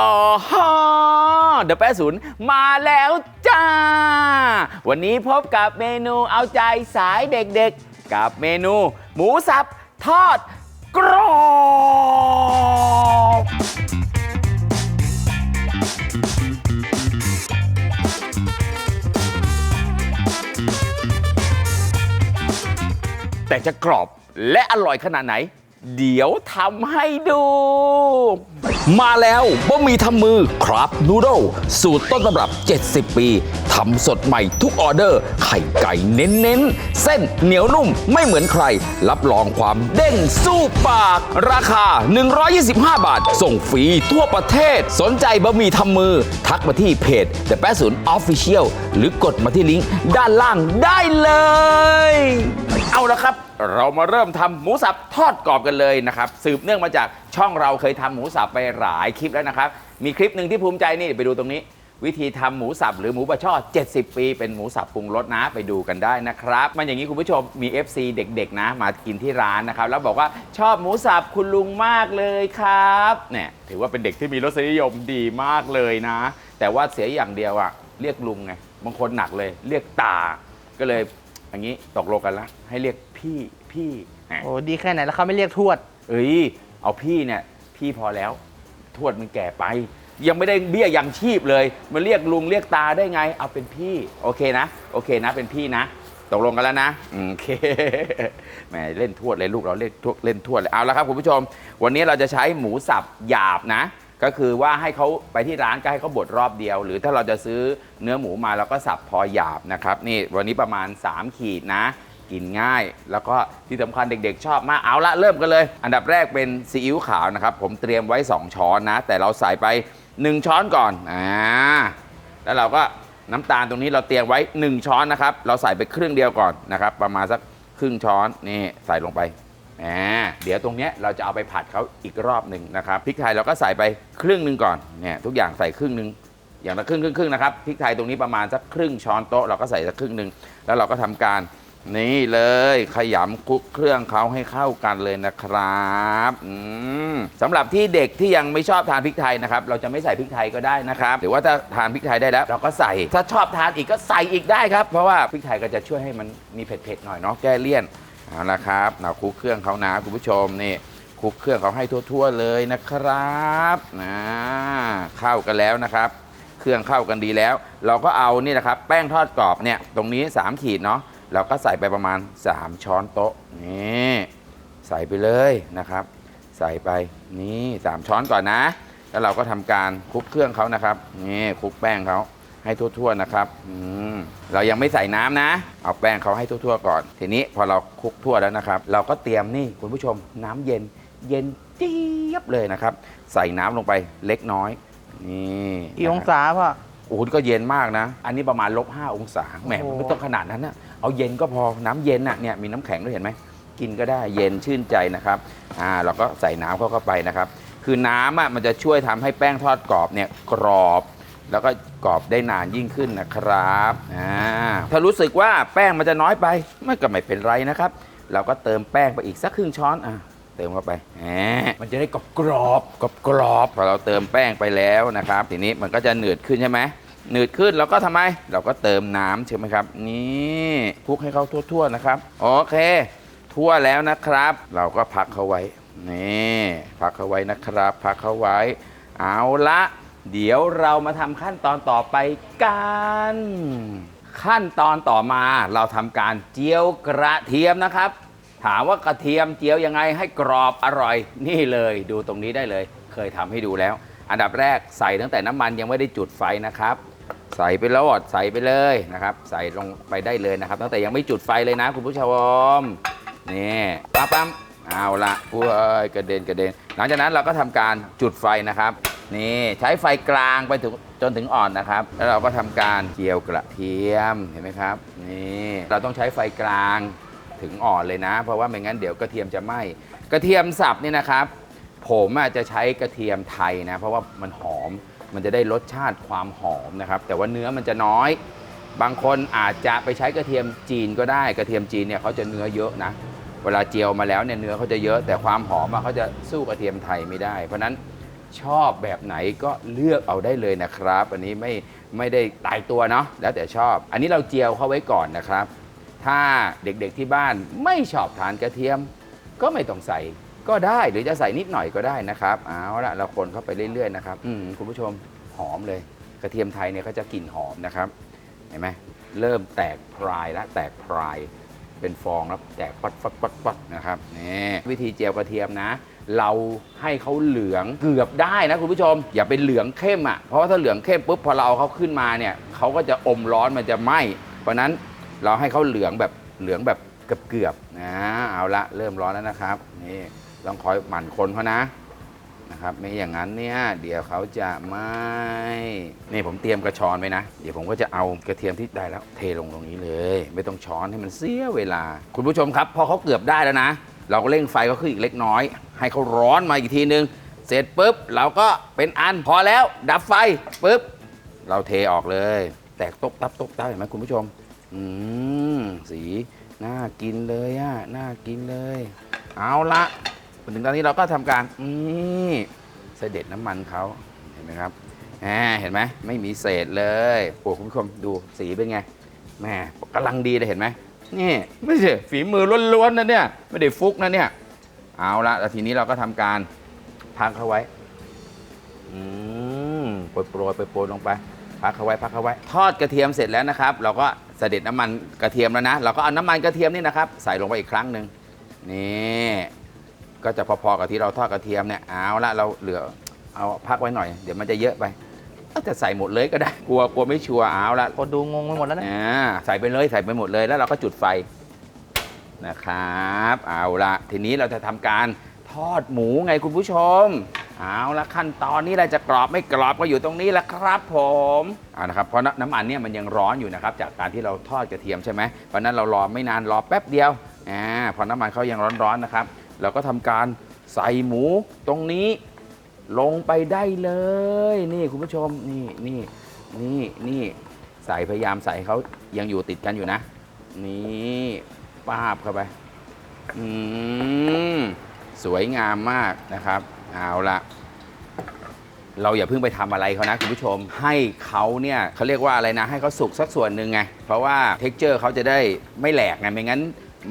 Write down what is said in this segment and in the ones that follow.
อ๋อฮะเดอะแปศูนย์มาแล้วจ้า วันนี้พบกับเมนูเอาใจสายเด็กๆ กับเมนู หมูสับทอดกรอบแต่จะกรอบและอร่อยขนาดไหน เดี๋ยวทำให้ดู มาแล้วบะหมี่ทำมือครับนูโดสูตรต้นตำรับ 70 ปีทำสดใหม่ทุกออเดอร์ ไข่ไก่เน้นๆ เส้นเหนียวนุ่มไม่เหมือนใคร รับรองความเด้งสู้ปาก ราคา 125 บาท ส่งฟรีทั่วประเทศ สนใจบะหมี่ทำมือ ทักมาที่เพจ The 80 Official หรือกดมาที่ลิงก์ด้านล่างได้เลย เอาละครับเรามาเริ่มทำหมูสับทอดกรอบกันเลยนะครับสืบเนื่องมาจากช่องเราเคยทำหมูสับไปหลายคลิปแล้วนะครับ มีคลิปหนึ่งที่ภูมิใจนี่ไปดูตรงนี้ วิธีทำหมูสับหรือหมูบะช่อ 70 ปี เป็นหมูสับปรุงรสนะไปดูกันได้นะครับ มันอย่างนี้คุณผู้ชมมี FC เด็ก ๆ นะ มากินที่ร้านนะครับ แล้วบอกว่าชอบหมูสับคุณลุงมากเลยครับเนี่ยถือว่าเป็นเด็กที่มีรสนิยมดีมากเลยนะ แต่ว่าเสียอย่างเดียวอะเรียกลุงไงบางคนหนักเลย เรียกตาก็เลยอย่างนี้ตกลงกันล้วให้เรียก พี่พี่อะโอ้ดีแค่ไหนแล้วเขาไม่เรียกทวด เอ้ยเอาพี่เนี่ยพี่พอแล้ว ทวดมันแก่ไป ยังไม่ได้เบี้ยยังชีพเลยมาเรียกลุงเรียกตาได้ไง เอาเป็นพี่โอเคนะ โอเคนะเป็นพี่นะ ตกลงกันแล้วนะอืมโอเคแหมเล่นทวดเลยลูกเราเล่นทวดเล่นทวดเลยเอาละครับคุณผู้ชม วันนี้เราจะใช้หมูสับหยาบนะ ก็คือว่าให้เขาไปที่ร้านก็ให้เขาบดรอบเดียว หรือถ้าเราจะซื้อเนื้อหมูมาเราก็สับพอหยาบนะครับนี่วันนี้ประมาณ 3 ขีดนะ กินง่าย แล้วก็ที่สำคัญเด็กๆ ชอบมากเอาละเริ่มกันเลย อันดับแรกเป็นซีอิ๊วขาวนะครับ ผมเตรียมไว้ 2 ช้อนนะ แต่เราใส่ไป 1 ช้อนก่อนอ่าแล้วเราก็น้ำตาลตรงนี้เราเตรียมไว้ 1 ช้อนนะครับ เราใส่ไปครึ่งเดียวก่อนนะครับ ประมาณสักครึ่งช้อนนี่ใส่ลงไปอ่าเดี๋ยวตรงเนี้ยเราจะเอาไปผัดเขาอีกรอบหนึ่งนะครับพริกไทยเราก็ใส่ไปครึ่งหนึ่งก่อนเนี่ยทุกอย่างใส่ครึ่งหนึ่งอย่างละครึ่งครึ่งครึ่งนะครับพริกไทยตรงนี้ประมาณสักครึ่งช้อนโต๊ะเราก็ใส่สักครึ่งหนึ่งแล้วเราก็ทำการ นี่เลยขยำคลุกเครื่องเขาให้เข้ากันเลยนะครับสำหรับที่เด็กที่ยังไม่ชอบทานพริกไทยนะครับ เราจะไม่ใส่พริกไทยก็ได้นะครับหรือว่าถ้าทานพริกไทยได้แล้ว เราก็ใส่ถ้าชอบทานอีกก็ใส่อีกได้ครับ เพราะว่าพริกไทยก็จะช่วยให้มันมีเผ็ดๆหน่อยเนาะแก้เลี่ยนเอาละครับเราคลุกเครื่องเขานะคุณผู้ชมนี่คลุกเครื่องเขาให้ทั่วๆเลยนะครับนะเข้ากันแล้วนะครับ เครื่องเข้ากันดีแล้ว เราก็เอานี่นะครับ แป้งทอดกรอบเนี่ยตรงนี้ 3 ขีดเนาะ เราก็ใส่ไปประมาณ 3 ช้อนโต๊ะนี่ใส่ไปเลยนะครับ ใส่ไปนี่3ช้อนก่อนนะ แล้วเราก็ทำการคลุกเครื่องเขานะครับนี่คลุกแป้งเขาให้ทั่วๆนะครับอืมเรายังไม่ใส่น้ำนะ เอาแป้งเขาให้ทั่วๆก่อน ทีนี้พอเราคลุกทั่วแล้วนะครับ เราก็เตรียมนี่คุณผู้ชมน้ำเย็นเย็นเจี๊ยบเลยนะครับ ใส่น้ำลงไปเล็กน้อยนี่กี่องศาพ่อ โอ้โหก็เย็นมากนะ อันนี้ประมาณลบ5องศาแหมโอ้มันโหไม่ต้องขนาดนั้นนะเอาเย็นก็พอน้ำเย็นน่ะเนี่ยมีน้ำแข็งด้วยเห็นไหมกินก็ได้เย็นชื่นใจนะครับอ่าเราก็ใส่น้ำเข้าเข้าไปนะครับ คือน้ำอะมันจะช่วยทำให้แป้งทอดกรอบเนี่ยกรอบ แล้วก็กรอบได้นานยิ่งขึ้นนะครับอ่าถ้ารู้สึกว่าแป้งมันจะน้อยไปไม่ก็ไม่เป็นไรนะครับ เราก็เติมแป้งไปอีกสักครึ่งช้อนอะ เติมเข้าไปแหมมันจะได้กรอบกรอบกรอบกรอบพอเราเติมแป้งไปแล้วนะครับ ทีนี้มันก็จะหนืดขึ้นใช่ไหมหนืดขึ้นเราก็ทำไม เราก็เติมน้ำใช่ไหมครับ นี่คลุกให้เขาทั่วๆนะครับ โอเค ทั่วแล้วนะครับ เราก็พักเขาไว้ นี่พักเขาไว้นะครับ พักเขาไว้ เอาละ เดี๋ยวเรามาทำขั้นตอนต่อไปกันขั้นตอนต่อมาเราทำการเจียวกระเทียมนะครับ ถามว่ากระเทียมเจียวยังไงให้กรอบอร่อย นี่เลยดูตรงนี้ได้เลย เคยทำให้ดูแล้ว อันดับแรกใส่ตั้งแต่น้ำมันยังไม่ได้จุดไฟนะครับ ใส่ไปแล้วอดใส่ไปเลยนะครับ ใส่ลงไปได้เลยนะครับ ตั้งแต่ยังไม่จุดไฟเลยนะคุณผู้ชมนี่ปั๊มปั๊มเอาละอุ้ยกระเด็นกระเด็น หลังจากนั้นเราก็ทำการจุดไฟนะครับ นี่ใช้ไฟกลางไปถึงจนถึงอ่อนนะครับ แล้วเราก็ทำการเจียวกระเทียมเห็นไหมครับ นี่เราต้องใช้ไฟกลาง ถึงอ่อนเลยนะ เพราะว่าไม่งั้นเดี๋ยวกระเทียมจะไหม้กระเทียมสับนี่นะครับ ผมอาจจะใช้กระเทียมไทยนะ เพราะว่ามันหอมมันจะได้รสชาติความหอมนะครับ แต่ว่าเนื้อมันจะน้อย บางคนอาจจะไปใช้กระเทียมจีนก็ได้กระเทียมจีนเนี่ยเขาจะเนื้อเยอะนะ เวลาเจียวมาแล้วเนี่ยเนื้อเขาจะเยอะแต่ความหอมอะเขาจะสู้กระเทียมไทยไม่ได้ เพราะฉะนั้นชอบแบบไหนก็เลือกเอาได้เลยนะครับ อันนี้ไม่ไม่ได้ตายตัวเนาะแล้วแต่ชอบ อันนี้เราเจียวเข้าไว้ก่อนนะครับ ถ้าเด็กๆที่บ้านไม่ชอบทานกระเทียม ก็ไม่ต้องใส่ก็ได้หรือจะใส่นิดหน่อยก็ได้นะครับเอาละเราคนเข้าไปเรื่อยๆนะครับอืมคุณผู้ชมหอมเลย กระเทียมไทยเนี่ยเขาจะกลิ่นหอมนะครับเห็นไหมเริ่มแตกพรายแล้วแตกพรายเป็นฟองแล้วแตกปัดปัดปัดปัดนะครับนี่วิธีเจียวกระเทียมนะ เราให้เขาเหลืองเกือบได้นะคุณผู้ชม อย่าเป็นเหลืองเข้มอะเพราะว่าถ้าเหลืองเข้มปุ๊บพอเราเอาเขาขึ้นมาเนี่ยเขาก็จะอมร้อนมันจะไหม้เพราะนั้น เราให้เขาเหลืองแบบเหลืองแบบเกือบๆนะเอาละเริ่มร้อนแล้วนะครับนี่ต้องคอยหมั่นคนเขานะนะครับไม่อย่างนั้นเนี่ยเดี๋ยวเขาจะไม่นี่ผมเตรียมกระชอนไว้นะ เดี๋ยวผมก็จะเอากระเทียมที่ได้แล้วเทลงตรงนี้เลย ไม่ต้องช้อนให้มันเสียเวลา คุณผู้ชมครับพอเขาเกือบได้แล้วนะ เราก็เร่งไฟเขาขึ้นอีกเล็กน้อย ให้เขาร้อนมาอีกทีนึง เสร็จปุ๊บเราก็เป็นอันพอแล้วดับไฟปุ๊บเราเทออกเลย แตกตกตับตกตับเห็นไหมคุณผู้ชม อืมสีน่ากินเลยอะน่ากินเลย เอาละมาถึงตอนนี้เราก็ทำการนี่เสด็จน้ำมันเขาเห็นไหมครับแหมเห็นไหมไม่มีเศษเลยโอ้คุณผู้ชมดูสีเป็นไงแหม่กำลังดีเลยเห็นไหมนี่ไม่ใช่ฝีมือล้วนๆนะเนี่ยไม่ได้ฟุกนะเนี่ยเอาละแล้วทีนี้เราก็ทำการพักเขาไว้อืมโปรยโปรยโปรยโปรยลงไป พักเขาไว้พักเขาไว้ ทอดกระเทียมเสร็จแล้วนะครับ เราก็เสด็จน้ำมันกระเทียมแล้วนะ เราก็เอาน้ำมันกระเทียมนี่นะครับ ใส่ลงไปอีกครั้งหนึ่งนี่ก็จะพอๆกับที่เราทอดกระเทียมเนี่ยเอาละเราเหลือเอาพักไว้หน่อย เดี๋ยวมันจะเยอะไปก็จะใส่หมดเลยก็ได้ กลัวกลัวไม่ชัวร์เอาละคนดูงงไปหมดแล้วเนี่ยอ่าใส่ไปเลยใส่ไปหมดเลยแล้วเราก็จุดไฟนะครับ เอาละทีนี้เราจะทำการทอดหมูไงคุณผู้ชม เอาละขั้นตอนนี้เราจะกรอบไม่กรอบก็อยู่ตรงนี้แหละครับผมเอานะครับเพราะน้ำมันเนี่ยมันยังร้อนอยู่นะครับจากการที่เราทอดกระเทียมใช่ไหมเพราะนั้นเรารอไม่นานรอแป๊บเดียวอ่าพอน้ำมันเขายังร้อนๆนะครับ เราก็ทำการใส่หมูตรงนี้ลงไปได้เลย นี่คุณผู้ชมนี่นี่นี่นี่ใส่พยายามใส่เขายังอยู่ติดกันอยู่นะ นี่ป้าบเข้าไปอืมสวยงามมากนะครับ เอาละเราอย่าเพิ่งไปทำอะไรเขานะคุณผู้ชม ให้เขาเนี่ยเขาเรียกว่าอะไรนะ ให้เขาสุกสักส่วนหนึ่งไง เพราะว่าเท็กเจอร์เขาจะได้ไม่แหลกไงไม่งั้น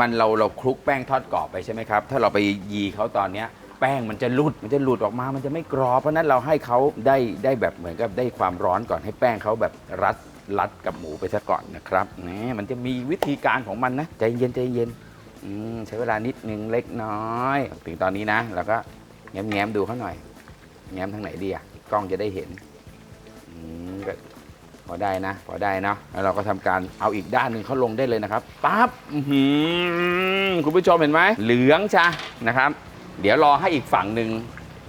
มันเราเราคลุกแป้งทอดกรอบไปใช่ไหมครับ ถ้าเราไปยีเขาตอนเนี้ยแป้งมันจะหลุดมันจะหลุดออกมา มันจะไม่กรอบเพราะนั้นเราให้เขาได้ได้แบบเหมือนกับได้ความร้อนก่อนให้แป้งเขาแบบรัดรัดกับหมูไปซะก่อนนะครับนี่มันจะมีวิธีการของมันนะใจเย็นใจเย็นใช้เวลานิดนึงเล็กน้อย ถึงตอนนี้นะเราก็ แง้มแง้มๆดูเขาหน่อย แง้มทางไหนดีอะกล้องจะได้เห็นอืมก็พอได้นะพอได้เนาะแล้วเราก็ทำการเอาอีกด้านหนึ่งเขาลงได้เลยนะครับปั๊บคุณผู้ชมเห็นไหมเหลืองจ้ะนะครับ เดี๋ยวรอให้อีกฝั่งหนึ่ง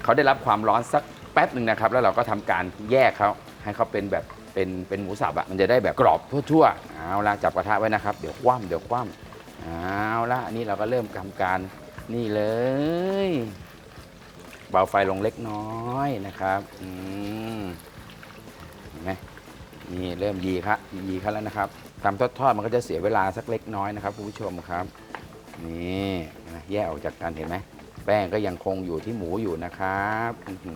เขาได้รับความร้อนสักแป๊บหนึ่งนะครับ แล้วเราก็ทำการแยกเขาให้เขาเป็นแบบเป็นเป็นหมูสับอะมันจะได้แบบกรอบทั่วๆเอาละจับกระทะไว้นะครับ เดี๋ยวคว่ำเดี๋ยวคว่ำเอาละอันนี้เราก็เริ่มทำการนี่เลย เบาไฟลงเล็กน้อยนะครับอืมเห็นไหมนี่เริ่มยีครับยีครับแล้วนะครับทำทอดๆมันก็จะเสียเวลาสักเล็กน้อยนะครับคุณผู้ชมครับ นี่นะแยกออกจากกันเห็นไหมแป้งก็ยังคงอยู่ที่หมูอยู่นะครับอื้อหื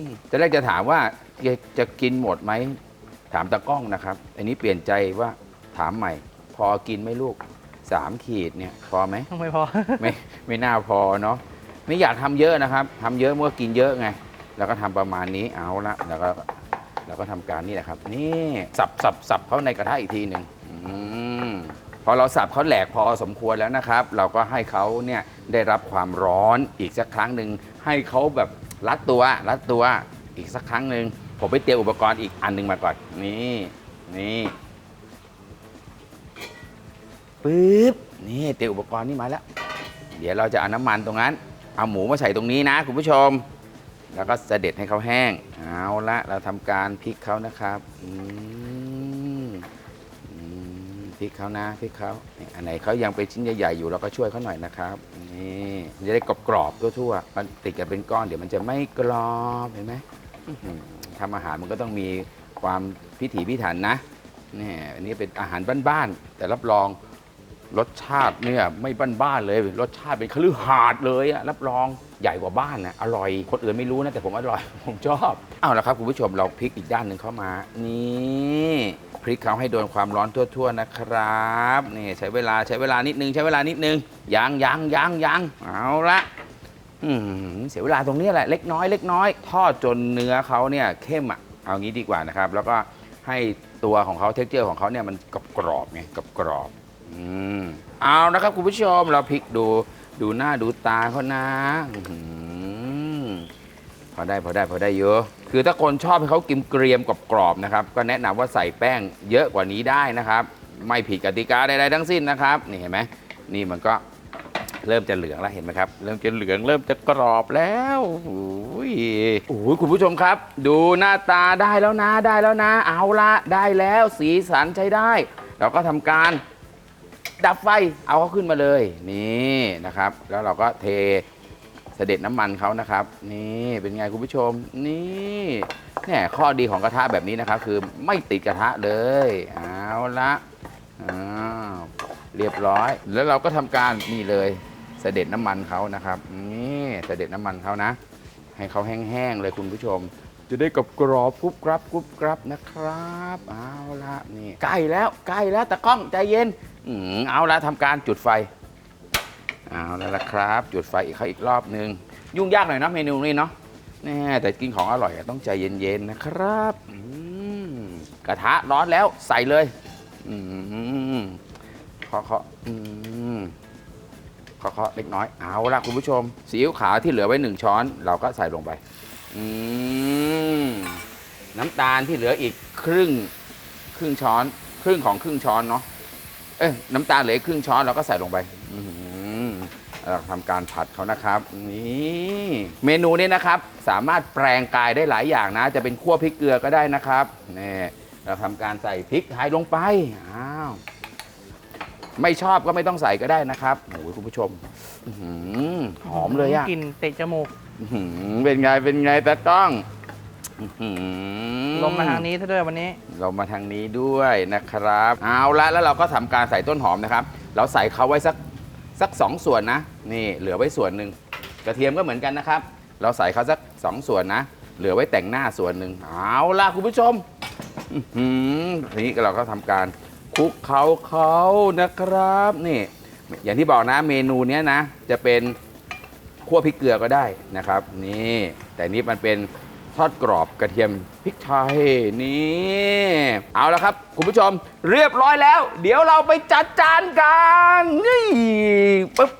อจะแรกจะถามว่าจะจะกินหมดไหมถามตากล้องนะครับ อันนี้เปลี่ยนใจว่าถามใหม่ พอกินไหมลูกสามขีดเนี่ยพอไหมไม่พอไม่ไม่น่าพอเนาะ ไม่อยากทำเยอะนะครับทำเยอะเมื่อกินเยอะไง แล้วก็ทำประมาณนี้เอาละแล้วก็แล้วก็ทำการนี่แหละครับ นี่สับสับสับเขาในกระทะอีกทีหนึ่งอืมพอเราสับเขาแหลกพอสมควรแล้วนะครับ เราก็ให้เขาเนี่ยได้รับความร้อนอีกสักครั้งหนึ่งให้เขาแบบรัดตัวรัดตัวอีกสักครั้งหนึ่งผมไปเตรียมอุปกรณ์อีกอันหนึ่งมาก่อนนี่นี่ปึ๊บนี่เตรียมอุปกรณ์นี่มาแล้ว เดี๋ยวเราจะเอาน้ำมันตรงนั้น เอาหมูมาใส่ตรงนี้นะคุณผู้ชม แล้วก็เสด็จให้เขาแห้ง เอาละเราทำการพลิกเขานะครับอืมอืมพลิกเขานะพลิกเขาอันไหนเขายังเป็นชิ้นใหญ่ๆอยู่เราก็ช่วยเขาหน่อยนะครับนี่มันจะได้กรอบๆทั่วๆมันติดกันเป็นก้อนเดี๋ยวมันจะไม่กรอบเห็นไหมทำอาหารมันก็ต้องมีความพิถีพิถันนะนี่อันนี้เป็นอาหารบ้านๆแต่รับรอง รสชาติเนี่ยไม่บ้านๆเลย รสชาติเป็นคฤหาสน์เลยอะรับรองใหญ่กว่าบ้านนะอร่อยคนอื่นไม่รู้นะแต่ผมอร่อย ผมชอบเอาละครับคุณผู้ชมเราพลิกอีกด้านหนึ่งเข้ามา นี่พลิกเขาให้โดนความร้อนทั่วๆนะครับนี่ใช้เวลาใช้เวลานิดนึงใช้เวลานิดนึงยังยังยังยังเอาละอืมเสียเวลาตรงนี้แหละเล็กน้อยเล็กน้อยทอดจนเนื้อเขาเนี่ยเข้มอะเอางี้ดีกว่านะครับ แล้วก็ให้ตัวของเขาเท็กเจอร์ของเขาเนี่ยมันกรอบๆไงกรอบ อืมเอานะครับคุณผู้ชมเราพลิกดูดูหน้าดูตาเขานะอื้อหือพอได้พอได้พอได้เยอะ คือถ้าคนชอบให้เขากิมเกรียมกรอบกรอบๆนะครับ ก็แนะนำว่าใส่แป้งเยอะกว่านี้ได้นะครับ ไม่ผิดกติกาใดๆทั้งสิ้นนะครับ นี่เห็นไหมนี่มันก็เริ่มจะเหลืองแล้วเห็นไหมครับ เริ่มจะเหลืองเริ่มจะกรอบแล้วโอ้ยโอ้ยคุณผู้ชมครับ ดูหน้าตาได้แล้วนะได้แล้วนะ เอาละได้แล้วสีสันใช้ได้ เราก็ทำการ ดับไฟเอาเขาขึ้นมาเลยนี่นะครับ แล้วเราก็เทเสด็จน้ำมันเขานะครับ นี่เป็นไงคุณผู้ชม นี่แน่ข้อดีของกระทะแบบนี้นะครับ คือไม่ติดกระทะเลยเอาละอ้าวเรียบร้อย แล้วเราก็ทำการนี่เลยเสด็จน้ำมันเขานะครับ นี่เสด็จน้ำมันเขานะ ให้เขาแห้งๆเลยคุณผู้ชม จะได้กรอบกรอบกรุบกรับกรุบกรับนะครับเอาละนี่ใกล้แล้วใกล้แล้วตะกล้องใจเย็นอืมเอาละทำการจุดไฟเอาแล้วละครับ จุดไฟอีกอีกรอบนึงยุ่งยากหน่อยนะเมนูนี้เนาะแน่แต่กินของอร่อยต้องใจเย็นๆนะครับกระทะร้อนแล้วใส่เลยเคาะเคาะเคาะเคาะเล็กน้อยเอาละคุณผู้ชมซีอิ๊วขาวที่เหลือไว้หนึ่งช้อน เราก็ใส่ลงไป อืมน้ำตาลที่เหลืออีกครึ่งครึ่งช้อน ครึ่งของครึ่งช้อนเนาะเอ้ยน้ำตาลเหลือครึ่งช้อนเราก็ใส่ลงไปอืมเราทำการผัดเขานะครับนี่เมนูนี้นะครับ สามารถแปลงกายได้หลายอย่างนะ จะเป็นคั่วพริกเกลือก็ได้นะครับนี่เราทำการใส่พริกไทยลงไปอ้าวไม่ชอบก็ไม่ต้องใส่ก็ได้นะครับโอ้ยคุณผู้ชมอื้อหือหอมเลยอะ กลิ่นเตะจมูก หือเป็นไงเป็นไงตากล้องอื้อหือลมมาทางนี้ซะด้วยวันนี้ เรามาทางนี้ด้วยนะครับ เอาละแล้วเราก็ทำการใส่ต้นหอมนะครับ เราใส่เขาไว้สักสักสองส่วนนะ นี่เหลือไว้ส่วนหนึ่งกระเทียมก็เหมือนกันนะครับ เราใส่เขาสักสองส่วนนะ เหลือไว้แต่งหน้าส่วนหนึ่งเอาละคุณผู้ชม อื้อหือทีนี้เราก็ทำการคลุกเขาเขานะครับ นี่ อย่างที่บอกนะเมนูเนี้ยนะ จะเป็น คั่วพริกเกลือก็ได้นะครับ นี่แต่นี้มันเป็นทอดกรอบกระเทียมพริกไทยนี่เอาละครับ คุณผู้ชมเรียบร้อยแล้ว เดี๋ยวเราไปจัดจานกันนี่ปึ๊บ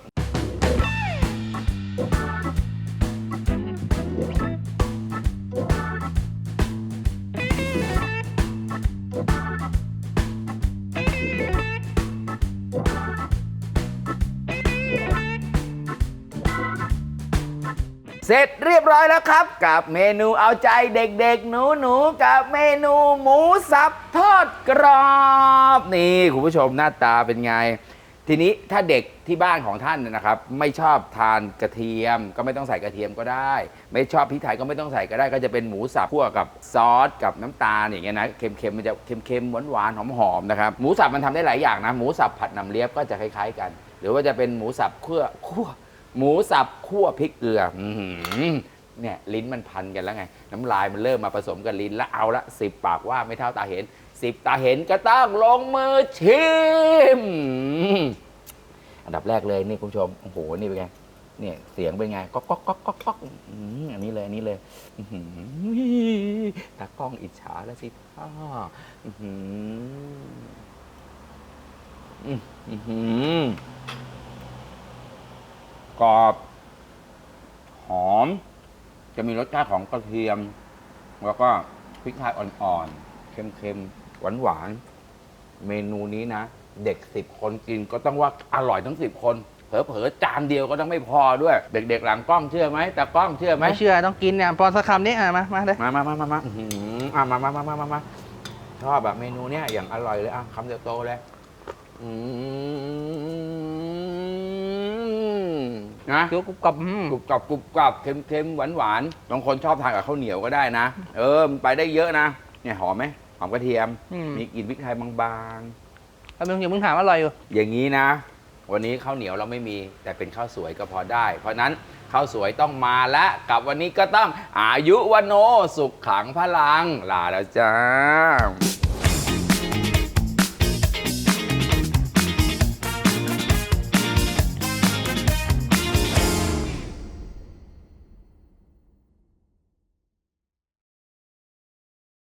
เสร็จเรียบร้อยแล้วครับ กับเมนูเอาใจเด็กๆ หนูๆ กับเมนูหมูสับทอดกรอบนี่คุณผู้ชมหน้าตาเป็นไง ทีนี้ถ้าเด็กที่บ้านของท่านนะครับ ไม่ชอบทานกระเทียม ก็ไม่ต้องใส่กระเทียมก็ได้ ไม่ชอบพริกไทยก็ไม่ต้องใส่ก็ได้ ก็จะเป็นหมูสับคั่วกับซอสกับน้ำตาลอย่างเงี้ยนะเค็มๆมันจะเค็มๆหวานๆหอมๆนะครับหมูสับมันทำได้หลายอย่างนะหมูสับผัดน้ำเลียบก็จะคล้ายๆกัน หรือว่าจะเป็นหมูสับคั่วคั่ว หมูสับคั่วพริกเกลืออื้อหือเนี่ยลิ้นมันพันกันแล้วไง น้ำลายมันเริ่มมาผสมกับลิ้นแล้วเอาละสิบปากว่าไม่เท่าตาเห็นสิบตาเห็นก็ต้องลงมือชิมอันดับแรกเลยนี่คุณผู้ชมโอ้โหนี่เป็นไงเนี่ยเสียงเป็นไงก๊อกก๊อกก๊อกก๊อกก๊อกอืมอันนี้เลยอันนี้เลยอื้อหือตากล้องอิจฉาแล้วสิพ่ออื้อหืออื้อหือ กรอบหอม จะมีรสชาติของกระเทียม แล้วก็พริกไทยอ่อนๆ เค็มๆ หวานๆ เมนูนี้นะ เด็กสิบคนกินก็ต้องว่าอร่อยทั้งสิบคน เผลอๆ จานเดียวก็ต้องไม่พอด้วย เด็กๆ หลังกล้องเชื่อไหมแต่กล้องเชื่อไหมไม่เชื่อต้องกินเนี่ยปอนสักคำนี้อะมามาเลยมามามามามาอื้อหืออะมามามามามามาชอบแบบเมนูเนี้ยอย่างอร่อยเลยอะคำเดียวโตเลย อืม นะจุกกับอืมกรุบกรอบกรุบกรอบเค็มเค็มหวานหวานบางคนชอบทานกับข้าวเหนียวก็ได้นะ เออมันไปได้เยอะนะ เนี่ยหอมไหมหอมกระเทียม อืม มีกลิ่นพริกไทยบางๆแป๊บนึงอย่าเพิ่งถามอร่อยอยู่อย่างนี้นะ วันนี้ข้าวเหนียวเราไม่มี แต่เป็นข้าวสวยก็พอได้ เพราะฉะนั้นข้าวสวยต้องมาและกับวันนี้ก็ต้องอายุวันโนสุขขังพลัง ลาแล้วจ้า